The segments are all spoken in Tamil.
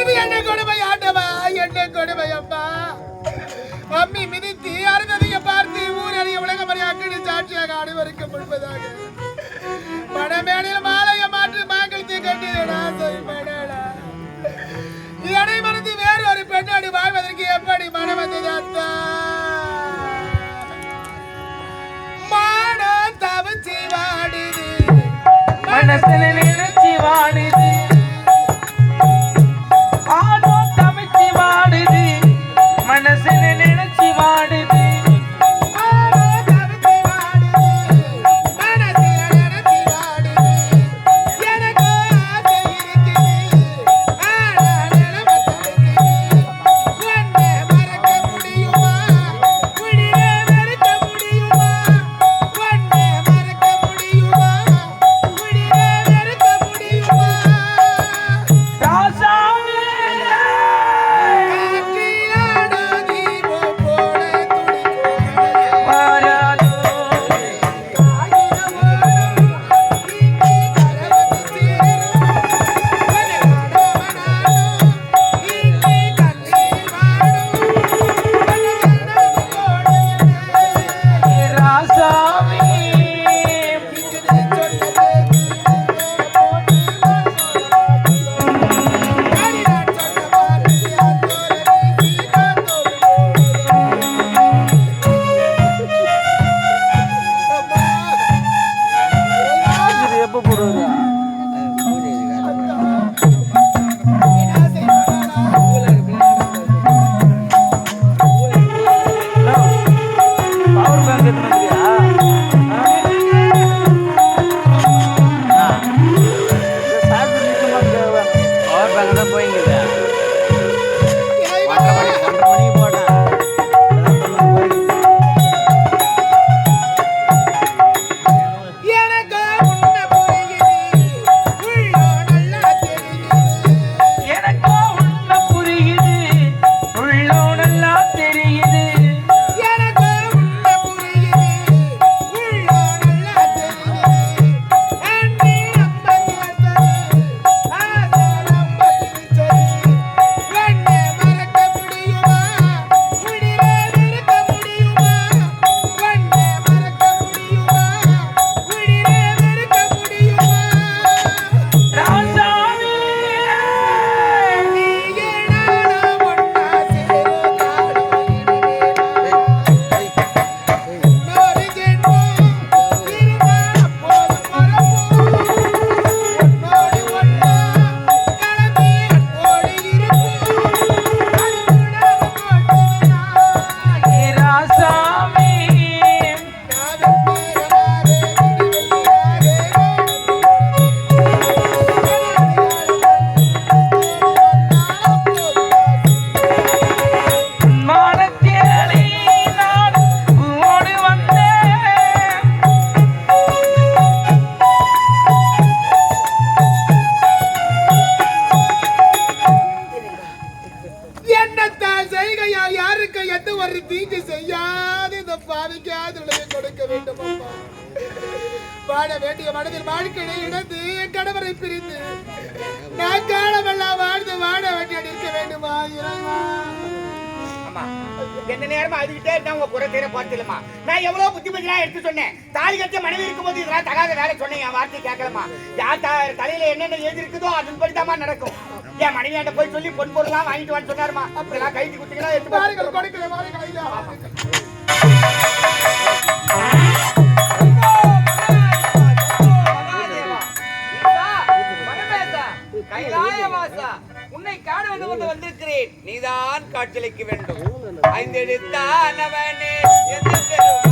இது என்ன கொடுமை ஆண்டவா? என்ன கொடுமை அப்பா? அம்மி மிதித்து அருந்ததிய பார்த்து ஊரறிய உலகமறிய அக்கினி சாட்சியாக அனைவருக்கும் முன்பதாக பணமேடையில் மாலைய மாற்றி மாங்கலத்தை கட்டியடா செய்யப்படா என்னை மறந்து வேறு ஒரு பெண்ணோடு வாழ்வதற்கு எப்படி மனம் வந்தது அத்தா? மானம் தவிச்சு வாடுது மனசிலே எந்த நேரமா அழுதுகிட்டே இருந்தா உங்க குறை தீர பார்த்துலமா நான் எவ்வளவு புத்திமதிலாம் எடுத்து சொன்னேன். தாலி கட்ட மனைவி இருக்கும்போது இதெல்லாம் தகாத வேலை சொன்னேன். என் வார்த்தை கேட்கலமா யார் தலையில என்னென்ன எழுதி இருக்குதோ அதன்படி தான் நடக்கும். என் மனைவியாண்ட போய் சொல்லி பொன் பொருள்லாம் வாங்கிட்டு வான்னு சொன்னாருமா அப்படிலாம் கைதி குத்திக்கலாம் எடுத்து காண வேண்டும் என்று வந்திருக்கிறேன். நீதான் காட்சியளிக்க வேண்டும். ஐந்தெழுத்தானவனே எந்த பெருமானே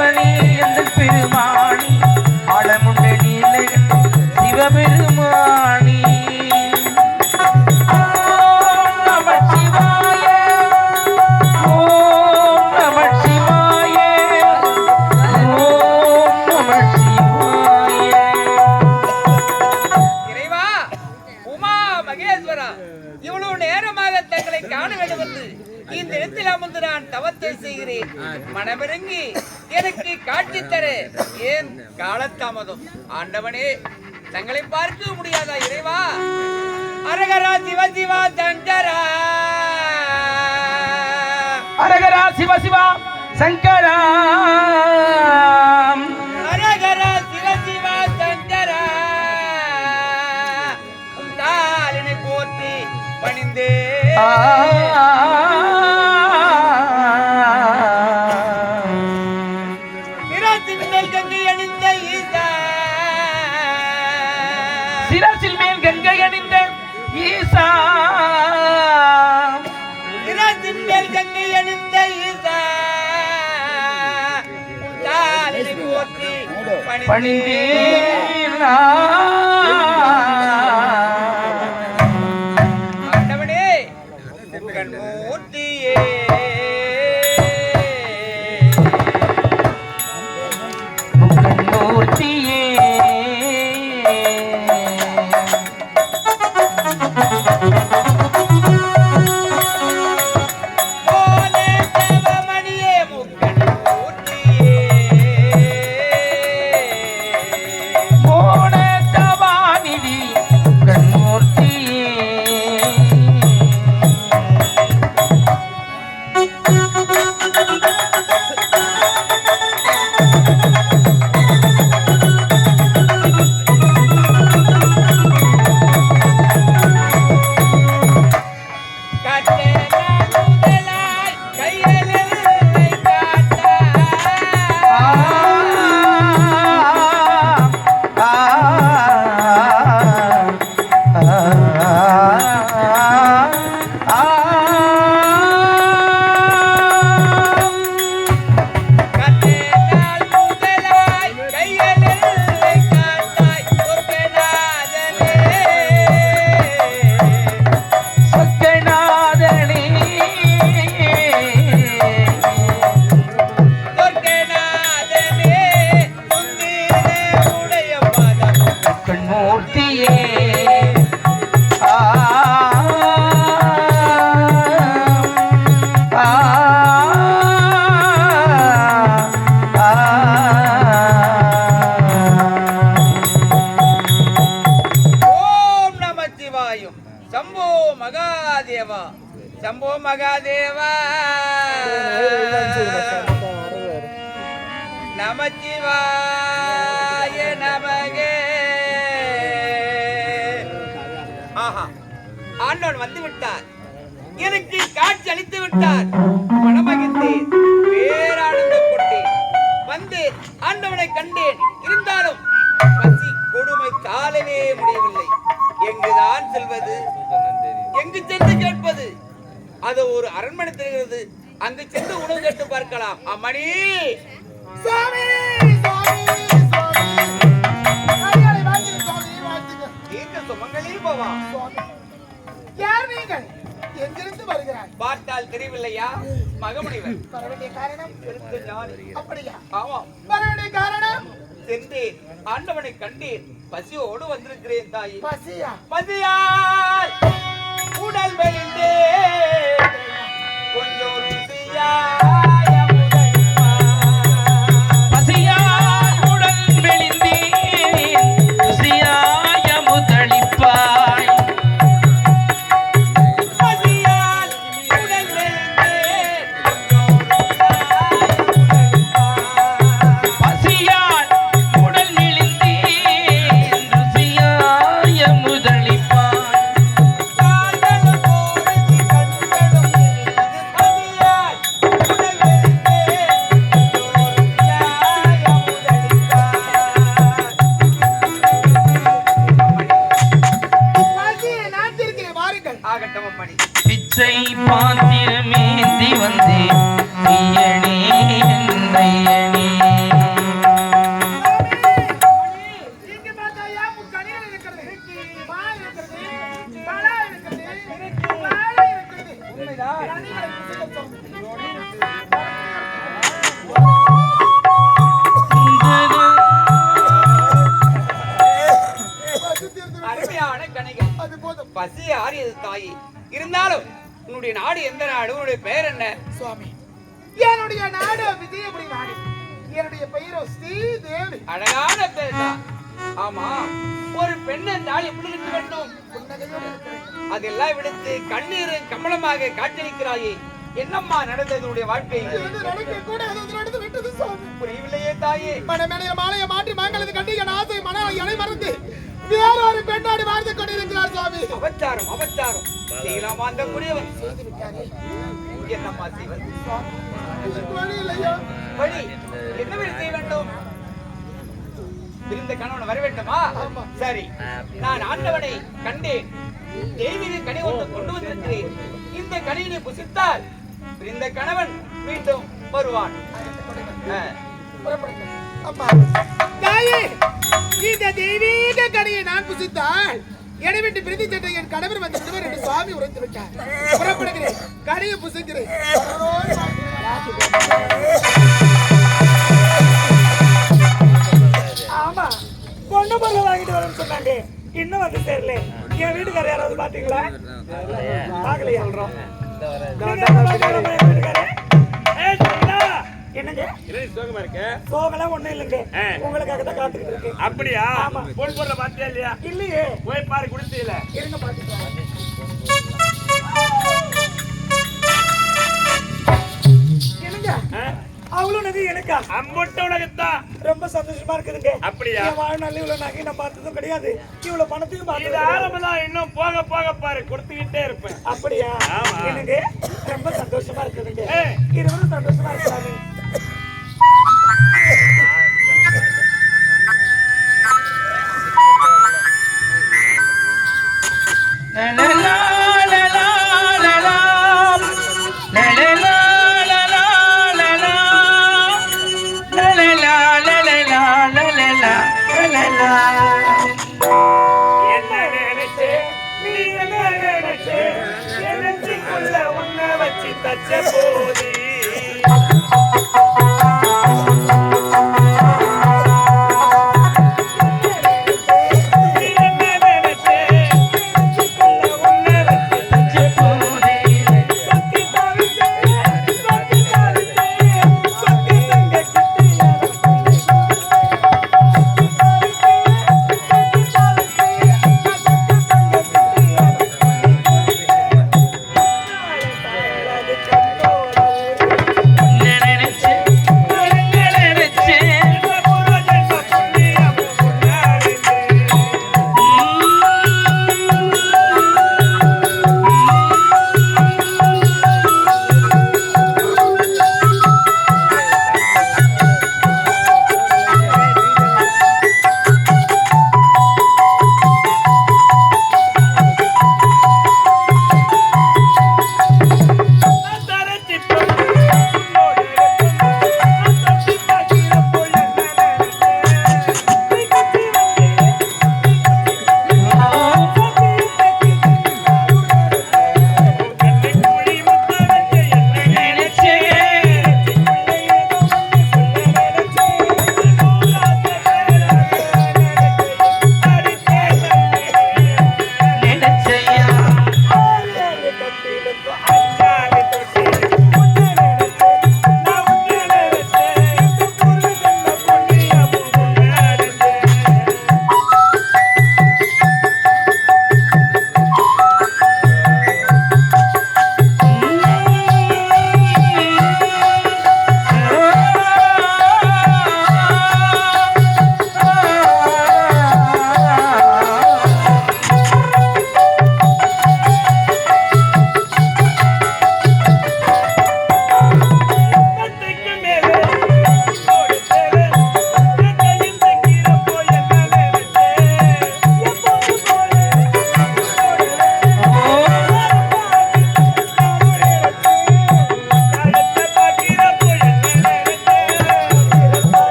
ஐந்தெடுத்தாடவனே எங்கள் பெருமா காலதாமதம் ஆண்டவனே தங்களை பார்க்க முடியாதா இறைவா? அரகரா சிவ சிவா சங்கரா. அரகரா சிவ சிவா சங்கரா. அரகரா சிவ சிவா சங்கரா. தாளினை போற்றி பணிந்தே. பணிந்தே நான். மகாதேவா. நமச்சிவாய நமகே. ஆஹா. ஆண்டவன் வந்து விட்டார். எனக்கு காட்சி அளித்து விட்டார். மனமகிழ்ந்தேன். பேரானந்தம் கொண்டேன். வந்து ஆண்டவனை கண்டேன். இருந்தாலும் பசி கொடுமை தாளவே முடியவில்லை. எங்குதான் செல்வது? எங்கு சென்று கேட்பது? அது ஒரு அரண்மனை தெரிகிறது அங்கு சென்று உணவு கேட்டு பார்க்கலாம். அம்மணி யார் நீங்கள் எங்கிருந்து வருகிறாய் பார்த்தால் தெரியவில்லையா? மகமுனிவர். வர வேண்டிய காரணம். அப்படியா? ஆமாம். வர வேண்டிய காரணம்? சென்றேன். ஆண்டவனை கண்டேன். பசியோடு வந்திருக்கிறேன் தாயி. பசியா? பசியால் உடல் மெலிந்தே கொஞ்சம் ருசியா அருமையான கணிகள். பசி ஆறியது தாயி. இருந்தாலும் உன்னுடைய நாடு எந்த நாடு? உன்னுடைய பெயர் என்ன? சுவாமி. என்னுடைய நாடு விஜயபுரி நாடு. என்னுடைய பெயரோ ஸ்ரீதேவி. அழகான பெயர் தான். ஆமா. ஒரு பெண் என்றால் எப்படி வேண்டும்? புன்னகையோடு இருக்கிறேன். அதெல்லாம் விடுத்து கண்ணீரும் கமலமாக காட்சியளிக்கிறாயே. என்னம்மா நடந்தது உன்னுடைய வாழ்க்கை புரியவில்லையே தாயே. மனமேலைய மாலையை மாற்றி மாங்கலது கண்டு என் ஆசை மன இலை மறந்து வேறொரு பெண்ணாடி வாழ்ந்து கொண்டிருக்கிறார் சுவாமி அபச்சாரம் அபச்சாரம் செய்யலாமா அந்த புரியவன் என்னம்மா செய்வது. வழி இல்லையா? வழி. என்ன வழி செய்ய வேண்டும்? பிரிந்த கணவன் வர வேண்டுமா ஆமா. சரி. நான் ஆண்டவனை கண்டேன். தெய்வீக கனி ஒன்று கொண்டு வந்திருக்கிறேன். இந்த கனியினை புசித்தால் பிரிந்த கணவன் மீண்டும் வருவான். தாயே இந்த தெய்வீக கனியை நான் புசித்தால் என்னை விட்டு பிரிந்து சென்ற என் கணவர் வந்து விடுவார் என்று சுவாமி உரைத்து விட்டார். புறப்படுகிறேன். கனியை புசிக்கிறேன். பொண்ணு பொருள் வாங்கிட்டு வரேன்னு சொன்னாங்க இன்னும் வந்து தெரியல என் வீட்டுக்காரர் யாராவது பாத்தீங்களா? பாக்கலையா சொல்றோம் என்னங்க? சோகலாம் ஒண்ணும் இல்லைங்க. உங்களுக்காக தான் காத்துக்கிட்டு இருக்கு அப்படியா? ஆமா. பொன் பொருளை பார்த்தியா இல்லையா? இல்லையே. போய் பாரு குடிசையில இருங்க பாத்துக்கலாம். என்னங்க? அவ்வளவு நகை எனக்கா? அம்பொட்ட உலகத்தான் ரொம்ப சந்தோஷமா இருக்குதுங்க. அப்படியா? வாழ்நாள் இவ்வளவு நகை நான் பார்த்ததும் கிடையாது. இவ்வளவு பணத்தையும் பார்த்தது ஆரம்பம் தான் இன்னும் போக போக பாரு கொடுத்துக்கிட்டே இருப்பேன். அப்படியா. எனக்கு ரொம்ப சந்தோஷமா இருக்குதுங்க. இருவரும் சந்தோஷமா இருக்காங்க. தச்ச போதி.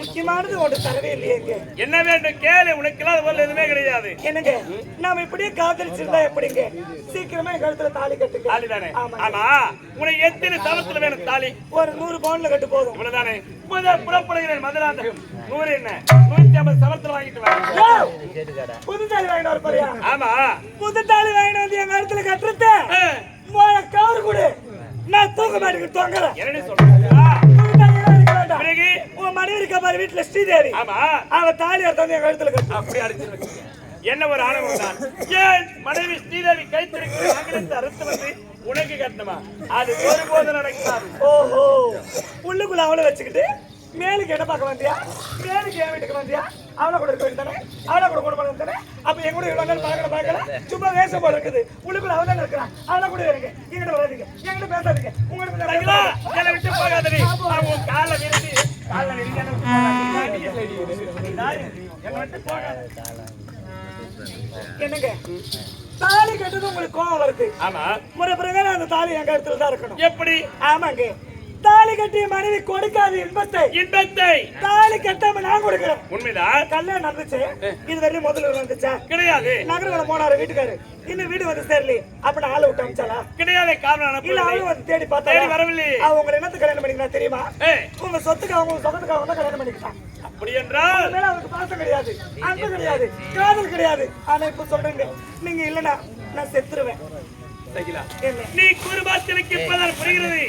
முக்கியமானது தரவே இல்லையேங்க என்ன வேண்டும்? கேளு. உனக்கு இல்லாத பொருள் எதுவுமே கிடையாது. என்னங்க? நாம இப்படியே காதலிச்சிருந்தா எப்படிங்க? சீக்கிரமா என் கழுத்துல தாலி கட்டுங்க. தாலி தானே. ஆமா. உனக்கு எத்தனை சவத்துல வேணும் தாலி? ஒரு நூறு பவுன்ல கட்டு போதும். இவ்வளவுதானே? முதல் புறப்படுகிறேன் மதுராந்தகம். நூறு என்ன? நூத்தி ஐம்பது சவத்துல வாங்கிட்டு வா. யோவ்! புது தாலி வாங்கிட்டு வர போறியா? ஆமா. புது தாலி வாங்கிட்டு வந்து என் கழுத்துல கட்டுறது கவர் கொடு. நான் தூக்க மாட்டேங்க தொங்குறேன் என்னடி சொல்றா பிறகு உன் மனைவி இருக்க பாரு வீட்டுல ஸ்ரீதேவி. ஆமா. அவ தாலி எடுத்து வந்து என் கழுத்துல கட்டு அப்படி அடிச்சு. என்ன ஒரு ஆணவம் தான். ஏன் மனைவி ஸ்ரீதேவி கைத்திருக்கு அங்கிருந்து அறுத்து வந்து உனக்கு கட்டணுமா? அது ஒருபோது நடக்காது. ஓஹோ. உள்ளுக்குள்ள அவளை வச்சுக்கிட்டு மேலுக்கு என்ன பார்க்க வந்தியா? மேலுக்கு என் வீட்டுக்கு வந்தியா? அவளை கூட இருக்க வேண்டியதானே அவளை கூட கூட வந்தானே அப்ப என் கூட இவ்வளவு நாள் பார்க்கல பார்க்கல? சும்மா வேஷம் போல இருக்குது. உள்ளுக்குள்ள அவள் தான் இருக்கிறான். அவளை கூட இருங்க எங்கிட்ட வராதீங்க. எங்கிட்ட பேசாதீங்க. உங்களுக்கு? பேசாதீங்க. என்னை விட்டு போகாதடி. உன் காலை விரிச்சு காலை விரிச்சு என்னை விட்டு போகாத. என்னங்க? தாலி கட்டுறது உங்களுக்கு கோவம் வருது ஆமா. முறை பிரகாரம் அந்த தாலி என் கழுத்துல தான் இருக்கணும். எப்படி? ஆமாங்க. தாலி கட்டிய மனைவி கொடுக்காது இன்பத்தை இன்பத்தை தாலி கட்டாம நான் கொடுக்கிறேன். உண்மைதான். கல்யாணம் நடந்துச்சு. இது வரையும் முதல்ல வந்துச்சா? கிடையாது. நகரவளம் போனாரு வீட்டுக்காரு. இன்னும் வீடு வந்து சேரலி அப்ப நான் ஆளை விட்டு அமிச்சாலா கிடையாது காரணம் இல்ல. அவளும் வந்து தேடி பார்த்தா தேடி வரவில்லையே. அவ உங்களை என்னத்துக்கு கல்யாணம் பண்ணிக்கிறா தெரியுமா? உங்க சொத்துக்கு அவங்க உங்க சொந்தத்துக்கு அவங்க தான் கல்யாணம் பண்ணிக்கிட்டான் அப்படி என்றால் மேல அவருக்கு பாசம் கிடையாது அன்பு கிடையாது காதல் கிடையாது. ஆனா இப்ப சொல்றேங்க. நீங்க இல்லனா நான் செத்துருவேன். நீ குருபாத்திற்கு இப்பதான் புரிகிறது.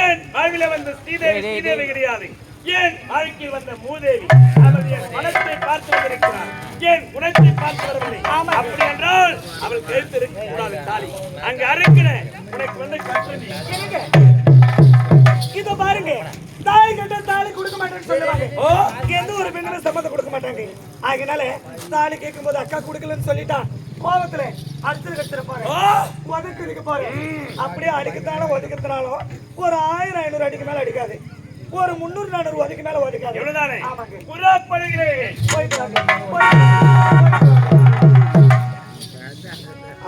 ஏன் வாழ்வில வந்த ஸ்ரீதேவி ஸ்ரீதேவி கிடையாது? ஏன் வாழ்க்கையில் வந்த மூதேவி? அவள் என் மனத்தை பார்த்து வந்திருக்கிறார் ஏன் குணத்தை பார்த்து வரவில்லை? அப்படி என்றால் அவள் கழுத்திருக்க கூடாது தாலி. அங்க அறுக்கிற உனக்கு வந்து என்னங்க? இதோ பாருங்க. தாலி கட்ட தாலி கொடுக்க மாட்டேன்னு சொல்லுவாங்க. ஓ எந்த ஒரு பெண்ணுமே சம்மதம் கொடுக்க மாட்டாங்க. அதனால தாலி கேட்கும் போது அக்கா கொடுக்கலன்னு சொல்லிட்டா கோபத்துல அடுத்தது கட்டிருப்பாரு ஒதுக்கு இருக்க பாரு. அப்படியே அடிக்கத்தாலும் ஒதுக்கத்தினாலும் ஒரு ஆயிரம் ஐநூறு அடிக்கு மேல அடிக்காது. ஒரு முந்நூறு நானூறு ஒதுக்கு மேல ஒதுக்காது எவ்வளவுதானே? போயிட்டு.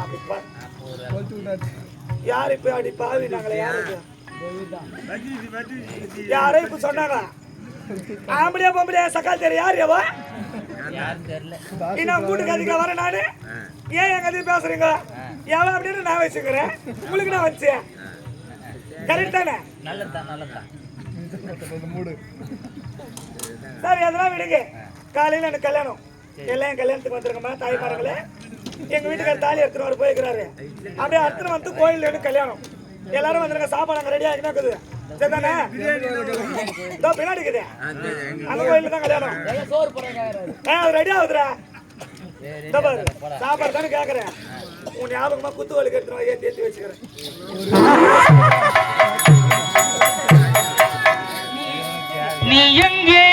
அப்படி யாரு இப்ப அடி பாவி? நாங்களே யாரு? யாரோ இப்ப சொன்னாங்க? ஆம்படியா பொம்பளையா சக்கால் தெரிய யார் எவா இன்னும் கூட்டுக்கு அதிகம் வர நானு? ஏன் எங்க அதிகம் பேசுறீங்க? எவன் அப்படின்னு நான் வச்சுக்கிறேன். உங்களுக்கு நான் வச்சேன். கரெக்ட் தானே? சரி அதெல்லாம் விடுங்க. காலையில் எனக்கு கல்யாணம். எல்லாம் என் கல்யாணத்துக்கு வந்துருங்கம்மா தாய்மார்களே. எங்க வீட்டுக்கார தாலி எடுத்துட்டு வர போயிருக்கிறாரு அப்படியே அடுத்து வந்து கோயில் எனக்கு கல்யாணம். எல்லாரும் வந்துருங்க சாப்பாடு அங்க ரெடியா இருக்குது. சரிதானே? இதோ பின்னாடி இருக்குது. அந்த கோயில தான் கல்யாணம். சோறு போடுறாங்க அது ரெடி ஆகுதுடா. சாப்பாடு தானே கேக்குறேன். உன் ஞாபகமா குத்து வலி கட்டுறோம் ஏத்தி ஏத்தி வச்சுக்கிறேன். நீ எங்கே?